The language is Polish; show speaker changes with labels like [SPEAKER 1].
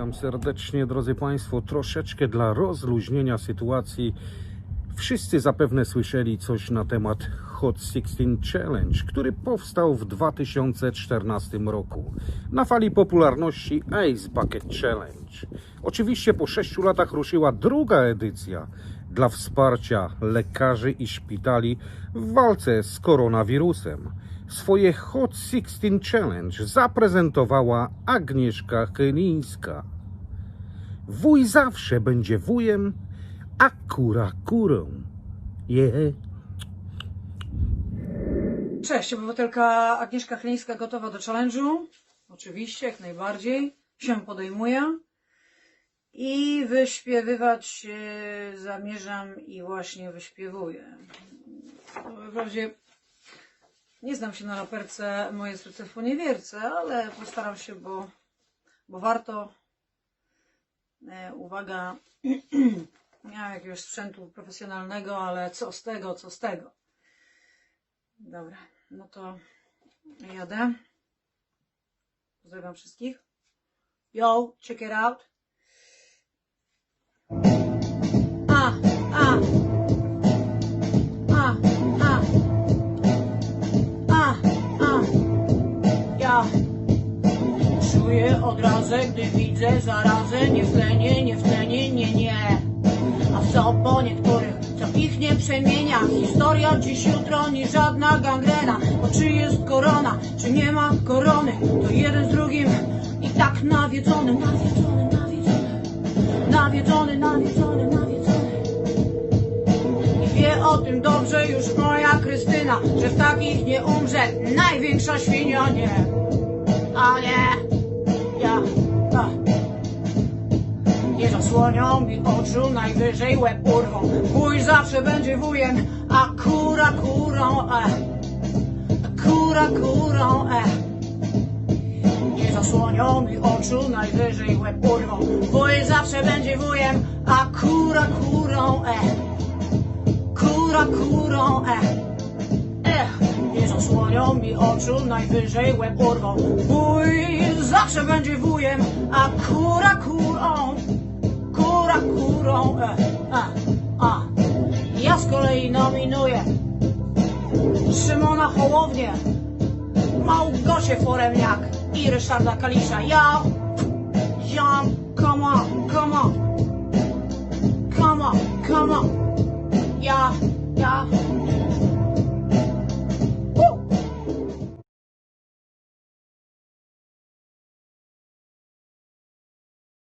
[SPEAKER 1] Witam serdecznie, drodzy Państwo. Troszeczkę dla rozluźnienia sytuacji. Wszyscy zapewne słyszeli coś na temat Hot 16 Challenge, który powstał w 2014 roku na fali popularności Ice Bucket Challenge. Oczywiście po 6 latach ruszyła druga edycja dla wsparcia lekarzy i szpitali w walce z koronawirusem. Swoje Hot 16 Challenge zaprezentowała Agnieszka Chylińska. Wuj zawsze będzie wujem, a kura kurą. Je.
[SPEAKER 2] Cześć, obywatelka Agnieszka Chlińska gotowa do challenge'u. Oczywiście, jak najbardziej. Się podejmuję. I wyśpiewywać e, zamierzam i właśnie wyśpiewuję. Wprawdzie nie znam się na raperce, moje serce w poniewierce, ale postaram się, bo, bo warto. E, uwaga, nie mam jakiegoś sprzętu profesjonalnego, ale co z tego, co z tego. Dobra, no to jadę. Pozdrawiam wszystkich. Yo, check it out. Czuję odrazę, gdy widzę zarazę. Nie w tlenie, nie w tlenie, nie, nie. A co po niektórych, co ich nie przemienia? Historia dziś, jutro, ni żadna gangrena. Bo czy jest korona, czy nie ma korony? To jeden z drugim i tak nawiedzony Nawiedzony, nawiedzony. Nawiedzony, nawiedzony, nawiedzony. I wie o tym dobrze już moja Krystyna Że w takich nie umrze największa świnia Nie, a nie Ja, a nie zasłonią mi oczu, najwyżej łeb urwą. Wuj zawsze będzie wujem, a kura kurą, e. Kura kurą, e. Nie zasłonią mi oczu, najwyżej łeb urwą. Wuj zawsze będzie wujem, a kura kurą, e. Kura kurą, e. Nie zasłonią mi oczu, najwyżej łeb urwą. Wuj zawsze będzie wujem, a kura kurą, kura kurą, e, a, a. Ja z kolei nominuję Szymona Hołownię, Małgosię Foremniak i Ryszarda Kalisza. Ja, ja, come on, come on, come on, come on. Ja, ja,